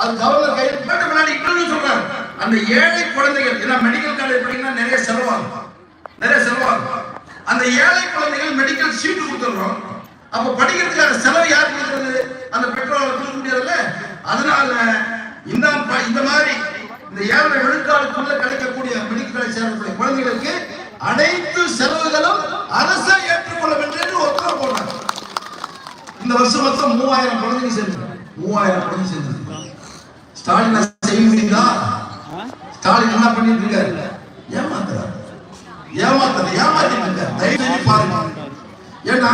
அது கவர்னர் கையில் போட்ட முன்னாடி இன்னொன்னு சொல்றாரு அந்த ஏழை குழந்தைகள் ஏன்னா மெடிக்கல் காலேஜ் படிக்கணும்னா நிறைய செலவாகும். நிறைய செலவாகும். அந்த ஏழை குழந்தைகள் மெடிக்கல் சீட்டு கொடுத்துடுறோம். அப்ப படிக்கிறதுக்கான செலவு யார் கொடுக்கறது? அந்த பெட்ரோல் கொடுக்க முடியாதுல்ல? அதனால இந்த இந்த மாதிரி இந்த ஏழை விழுக்காடுக்குள்ள கிடைக்கக்கூடிய மெடிக்கல் காலேஜ் சேரக்கூடிய குழந்தைகளுக்கு அனைத்து செலவுகளும் அரசை ஏற்றுக்கொள்ளும் என்று உத்தரவு போடுறாங்க. இந்த வருஷம் மொத்தம் மூவாயிரம் குழந்தைங்க சேர்ந்து. மூவாயிரம் பணி சேர்ந்து ஸ்டாலின் செய்ய முடியுதா ஸ்டாலின் என்ன பண்ணிட்டு இருக்காரு? ஏமாத்துறாரு. ஏமாத்துறது ஏமாத்திட்டு இருக்காரு. தயவு செஞ்சு பாருங்க. ஏன்னா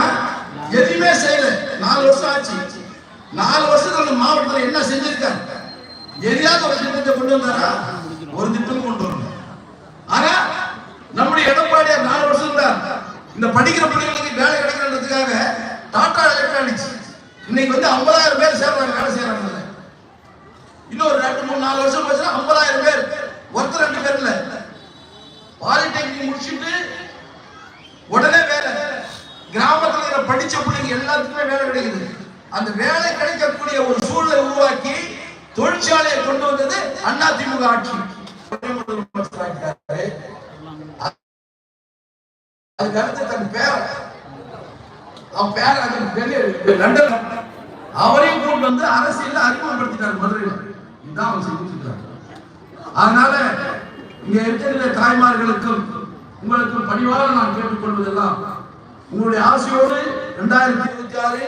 எதுவுமே செய்யல. நாலு வருஷம் ஆச்சு. நாலு வருஷத்துல அந்த மாவட்டத்துல என்ன செஞ்சிருக்காரு? எதையாவது ஒரு திட்டத்தை கொண்டு வந்தாரா? ஒரு திட்டம் கொண்டு வரல. ஆனா நம்முடைய எடப்பாடியார் நாலு வருஷம் தான் இந்த படிக்கிற பிள்ளைங்களுக்கு வேலை கிடைக்கிறதுக்காக டாடா எலக்ட்ரானிக்ஸ் இன்னைக்கு வந்து ஐம்பதாயிரம் பேர் சேர்றாங்க வேலை செய்யறாங்க இன்னொரு ரெண்டு மூணு நாலு வருஷம் போச்சுன்னா ஐம்பதாயிரம் பேர் ஒருத்தர் ரெண்டு பேர் இல்ல பாலிடெக்னிக் முடிச்சுட்டு உடனே வேலை கிராமத்துல இருக்கிற படிச்ச பிள்ளைங்க எல்லாத்துக்குமே வேலை கிடைக்குது அந்த வேலை கிடைக்கக்கூடிய ஒரு சூழலை உருவாக்கி தொழிற்சாலையை கொண்டு வந்தது அண்ணா திமுக ஆட்சி தன் பேரன். அவன் பேரன் லண்டன் அவரையும் கூட்டு வந்து அரசியல அறிமுகப்படுத்திட்டார் மதுரையில். இதுதான் அவர் அதனால இங்க இருக்கிற தாய்மார்களுக்கும் உங்களுக்கும் பணிவாக நான் கேட்டுக்கொள்வதெல்லாம் உங்களுடைய ஆசையோடு இரண்டாயிரத்தி இருபத்தி ஆறு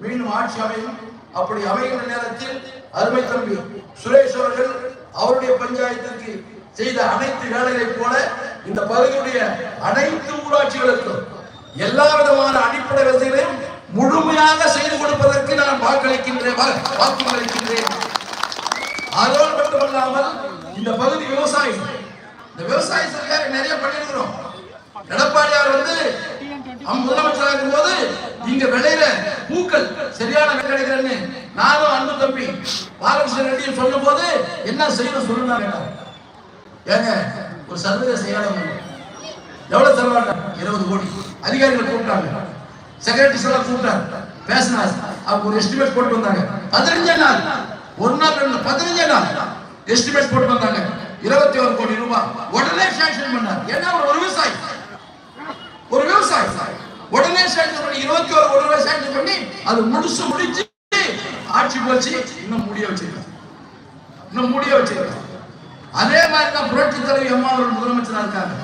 மீண்டும் ஆட்சி அமையும். அப்படி அமைகின்ற நேரத்தில் அருமை தம்பி சுரேஷ் அவர்கள் அவருடைய பஞ்சாயத்திற்கு செய்த அனைத்து வேலைகளைப் போல இந்த பகுதியுடைய அனைத்து ஊராட்சிகளுக்கும் எல்லா விதமான அடிப்படை வசதிகளையும் முழுமையாக செய்து கொடுப்பதற்கு நான் வாக்களிக்கின்றேன் வா- வாக்குறுதியளிக்கின்றேன் அதோடு மட்டுமல்லாமல் இந்த பகுதி விவசாயம் இந்த விவசாயத்திற்காக நிறைய பண்ணிருக்கிறோம் எடப்பாடியார் வந்து முதலமைச்சராக இருக்கும் போது இங்க விளையில பூக்கள் சரியான கிடைக்கிறேன்னு நானும் அன்பு தம்பி பாலகிருஷ்ண ரெட்டியும் சொல்லும் போது என்ன செய்யணும் சொல்லுங்க ஏங்க ஒரு சர்வதேச ஏலம் எவ்வளவு செலவாங்க இருபது கோடி. அதிகாரிகள் கூப்பிட்டாங்க. செக்ரட்டரிஸ் எல்லாம் கூப்பிட்டாங்க. பேசினார். அவங்க ஒரு எஸ்டிமேட் போட்டு வந்தாங்க. பதினஞ்சே நாள். ஒரு நாள் ரெண்டு நாள், பதினஞ்சே நாள். எஸ்டிமேட் போட்டு வந்தாங்க. இருபத்தி ஒரு கோடி ரூபாய். உடனே சாங்ஷன் பண்ணார். ஏன்னா ஒரு விவசாயி. ஒரு விவசாயி. உடனே சாங்ஷன் பண்ணி இருபத்தி ஒரு உடனே ரூபாய் பண்ணி அது முடிச்சு முடிச்சு ஆட்சி போச்சு இன்னும் முடிய வச்சிருக்காங்க இன்னும் முடிய வச்சிருக்காங்க அதே மாதிரி தான் புரட்சி தலைவி அம்மா அவர்கள் முதலமைச்சரா இருக்காங்க.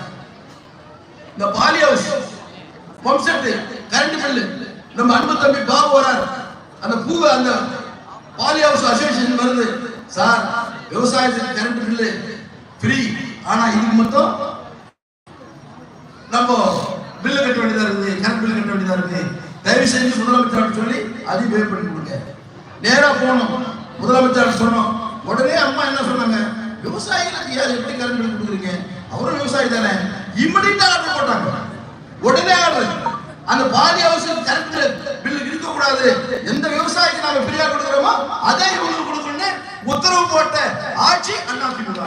இந்த poly house pump current bill நம்ம அன்பு தம்பி பாபு வரார். அந்த பூ அந்த பாலி ஹவுஸ் அசோசியேஷன் வருது. சார் விவசாயத்துக்கு கரண்ட் பில்லு ஃப்ரீ ஆனா இதுக்கு மட்டும் நம்ம பில்லு கட்ட வேண்டியதா இருக்குது கரண்ட் வேண்டியதா இருக்கு. தயவு செஞ்சு முதலமைச்சர் சொல்லி அதையும் பே பண்ணி கொடுங்க. நேரா போனோம் முதலமைச்சர் சொன்னோம். உடனே அம்மா என்ன சொன்னாங்க? விவசாயிகளுக்கு யார்? எப்படி கரண்ட் பில் கொடுக்குறீங்க? அவரும் விவசாயி தானே. இம்மிடியா ஆர்டர் போட்டாங்க. உடனே ஆர்டர் அந்த பாதி அவசியம் கரண்ட் பில் இருக்க கூடாது எந்த விவசாயிக்கு நாம ஃப்ரீயா கொடுக்குறோமோ அதே இவங்களுக்கு கொடுக்கணும்னு உத்தரவு போட்ட ஆட்சி அண்ணா திமுக.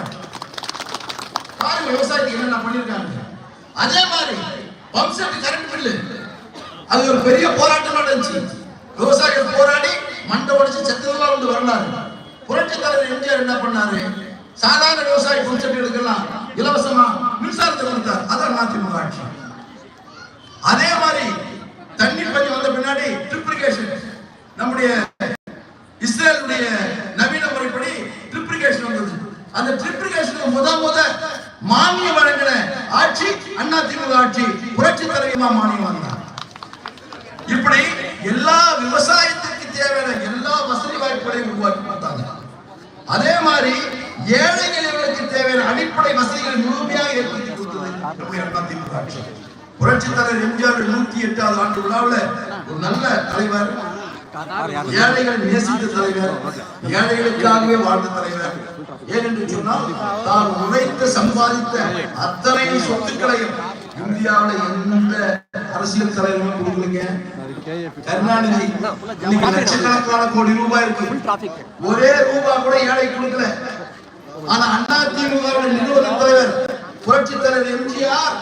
பாருங்க விவசாயத்துக்கு என்னென்ன பண்ணிருக்காங்க. அதே மாதிரி பம்ப் செட் கரண்ட் பில்லு அது ஒரு பெரிய போராட்டமா நடந்துச்சு. விவசாயிகள் போராடி மண்டை உடைச்சு செத்ததெல்லாம் வந்து வரலாறு. புரட்சி தலைவர் எம்ஜிஆர் என்ன பண்ணாரு? சாதாரண விவசாய பம்ப் இலவசமா மின்சாரத்தை கொடுத்தார். அதான் அதிமுக ஆட்சி. அதே மாதிரி தண்ணீர் பஞ்சம் வந்த பின்னாடி ட்ரிப்ளிகேஷன் நம்முடைய இஸ்ரேலுடைய நவீன முறைப்படி ட்ரிப்ளிகேஷன் வந்தது. அந்த ட்ரிப்ளிகேஷனுக்கு முத முத மானியம் வழங்கின ஆட்சி அண்ணா திமுக ஆட்சி. புரட்சி தலைவியமா மானியம் வந்தார் எல்லா விவசாயத்திற்கு தேவையான எல்லா வசதி வாய்ப்புகளையும் உருவாக்கி கொடுத்தாங்க. அதே மாதிரி ஏழை எளியவர்களுக்கு தேவையான அடிப்படை வசதிகளை முழுமையாக ஏற்படுத்தி கொடுத்தது ஆட்சி. புரட்சி தலைவர் எம்ஜிஆர் நூத்தி எட்டாவது ஆண்டு விழாவில் ஒரு நல்ல தலைவர் ஏழைகள் நேசித்த தலைவர் ஏழைகளுக்காகவே வாழ்ந்த தலைவர். ஏனென்று சொன்னால் தான் உழைத்து சம்பாதித்த அத்தனை சொத்துக்களையும் இந்தியாவுல எந்த அரசியல் தலைவரும் கொடுக்கலீங்க. கருணாநிதி இன்னைக்கு லட்சக்கணக்கான கோடி ரூபாய் இருக்கு. ஒரே ரூபாய் கூட ஏழை கொடுக்கல. ஆனா அண்ணா திமுக நிறுவன தலைவர் புரட்சி தலைவர் எம்ஜிஆர்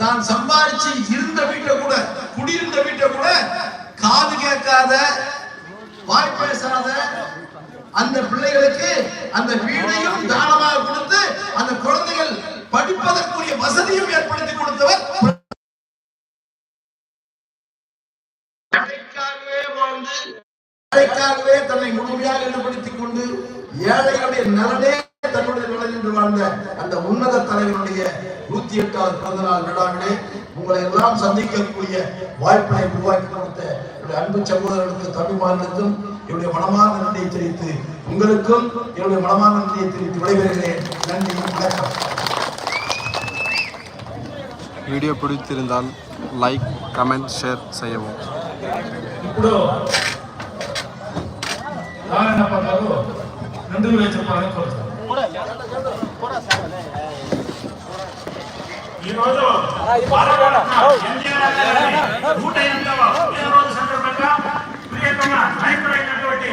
தான் சம்பாதிச்சு இருந்த வீட்டை கூட குடியிருந்த வீட்டை கூட காது கேட்காத வாய் பேசாத அந்த பிள்ளைகளுக்கு அந்த வீடையும் அம்பேத்கர் பிறந்த நாள் விழாவிலே உங்களை எல்லாம் சந்திக்கக்கூடிய வாய்ப்பினை உருவாக்கி கொடுத்த என்னுடைய அன்பு சகோதரர்களுக்கு மாநிலத்தும் என்னுடைய மனமான நன்றியை தெரிவித்து உங்களுக்கும் என்னுடைய மனமான நன்றியை தெரிவித்து விடைபெறுகிறேன். நன்றி வணக்கம். வீடியோ பிடித்திருந்தால் லைக் கமெண்ட் ஷேர் செய்யவும். ఇప్పుడు என்ன பண்ணாலும் నందుకు లేచే ఈరోజు నూట ఎనిమిదవ పుట్టినరోజు సందర్భంగా ప్రియతమ నాయకుడైనటువంటి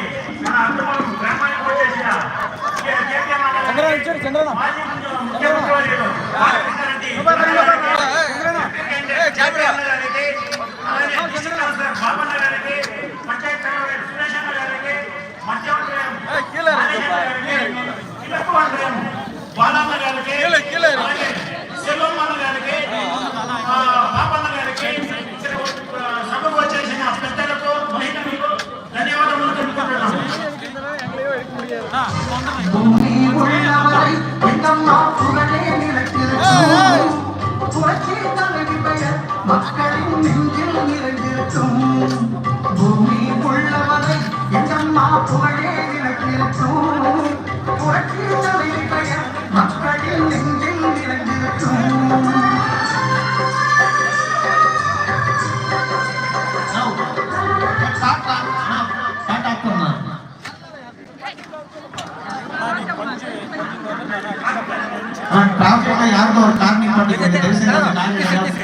గారికి సభకు వచ్చేసిన పెద్దలకు మహిళలకు ధన్యవాదములు తెలుపుకుంటున్నాను பூமி உள்ளவரை எங்கம்மா புகழே நிலைத்திருக்கும் புரட்சி தலைவி பெயர் மக்களின் நெஞ்சில் நிறைந்திருக்கும் பூமி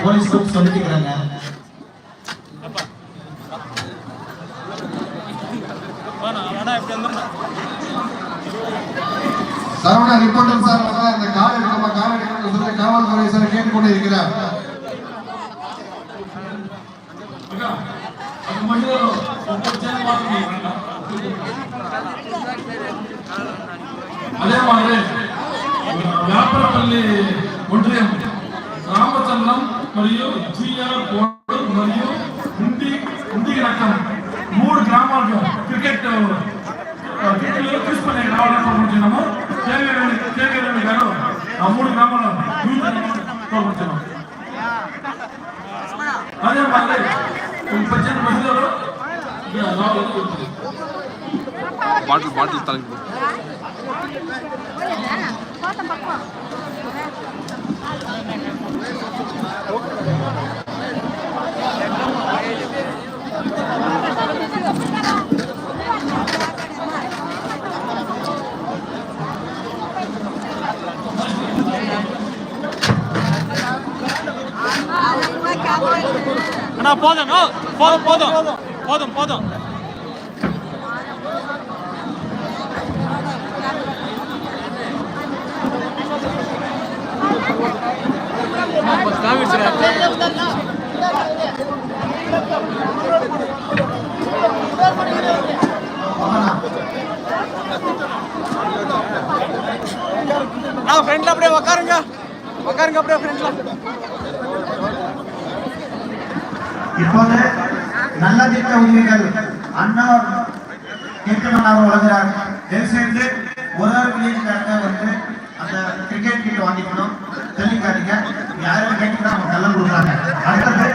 போலீஸ்க்கும் சொல்லிட்டுக்கிறாங்க. சரவணா ரிப்போர்ட்டர் சார் இந்த கால் எடுக்கணுமா கால் எடுக்கணும்னு சொல்லி காவல்துறை சார் கேட்டுக்கொண்டு இருக்கிறார் அதே மாதிரி வியாபாரப்பள்ளி ஒன்றியம் మరియు జిఆర్ కోడూరు మరియు ఇంటి ఇంటికి రకం. మూడు గ్రామాలు క్రికెట్ క్రికెట్లో తీసుకుని రావడానికి కోరుకుంటున్నాము. కేవీరమణి కేవీరమణి గారు ఆ మూడు గ్రామాల్లో కోరుకుంటున్నాము. అదే మళ్ళీ పద్దెనిమిది మహిళలు బాటిల్ బాటిల్ తనకి కోతం அண்ணா போதும். போதும் போதும். போதும் போதும். நான் ஃப்ரெண்ட்ல அப்படியே உக்காருங்க. உக்காருங்க அப்படியே ஃப்ரெண்ட்ல இப்போது நல்ல திட்ட உரிமைகள் அண்ணா கேட்கணும் அவர் வழங்குறார் தயவுசெய்து ஒரு ஒரு வில்லேஜ்காரங்க வந்து அந்த கிரிக்கெட் கிட்ட வாங்கிக்கணும். சொல்லிக்காதீங்க யாரும் கேட்டுக்கிட்டா அவங்க கள்ளம் கொடுக்குறாங்க. அடுத்தது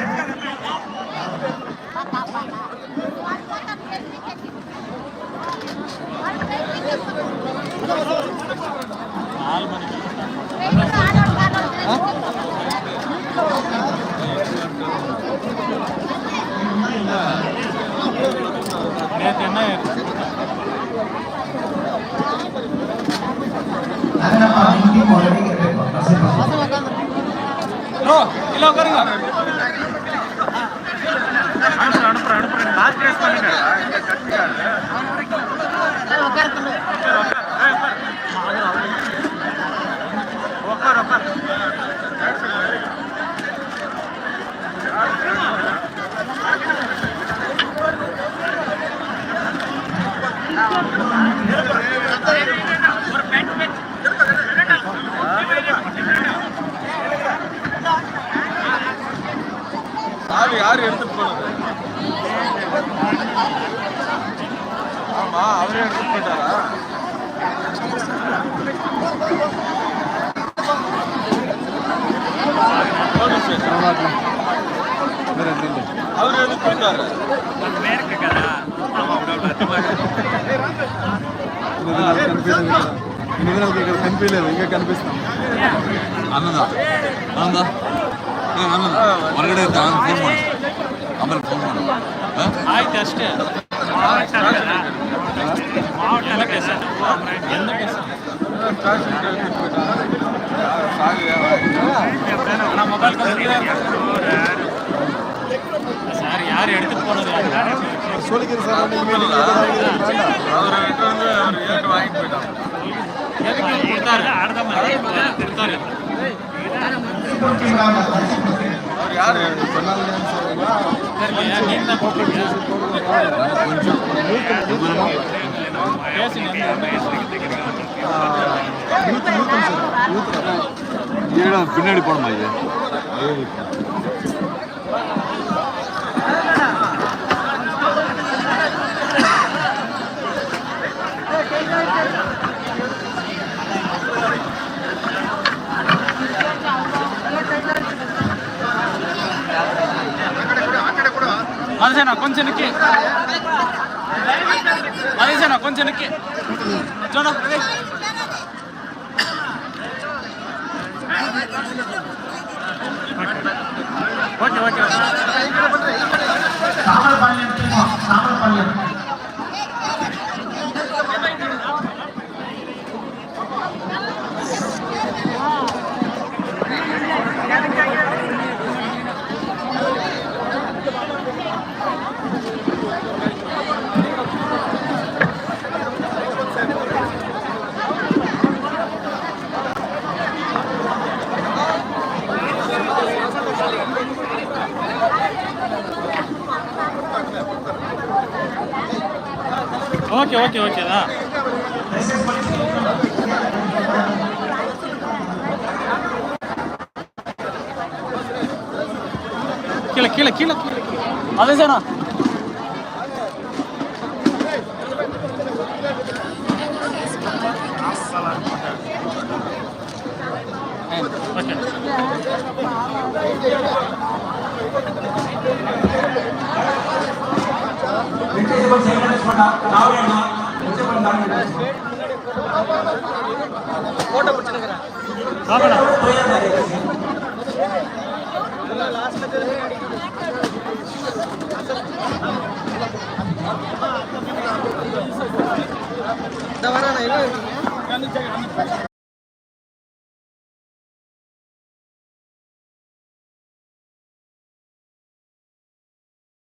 யார் எடுத்துட்டு போனது ஆமா அவரே எடுத்துட்டு போயிட்டாரா அவர் எடுத்து போயிட்டாரு కనిపించలేదు ఇంకా కనిపిస్తాం అన్నదా అన్నదా అన్నదా ಹೊರಗಡೆ ಇರ್ತಾನೆ ಫೋನ್ ಮಾಡಿ ಆಮೇಲೆ ಫೋನ್ ಮಾಡು. ಆಯ್ತು ಅಷ್ಟೇ. சார் யார் எடுத்துட்டு போனது சொல்லிக்கிறேன் சார் அவர் வாங்கிட்டு போயிட்டான் எடுத்தாரு அடுத்த மாதிரி திருத்தாரு யாரு? பின்னாடி போனோமா இது? మనిషేనా కొంచెం నిక్కి మనిషేనా కొంచెం నిక్కి చూడ okay okay. Okay okay okay தான் கீழே கீழே கீழே கீழே. அதே இந்த வர நான்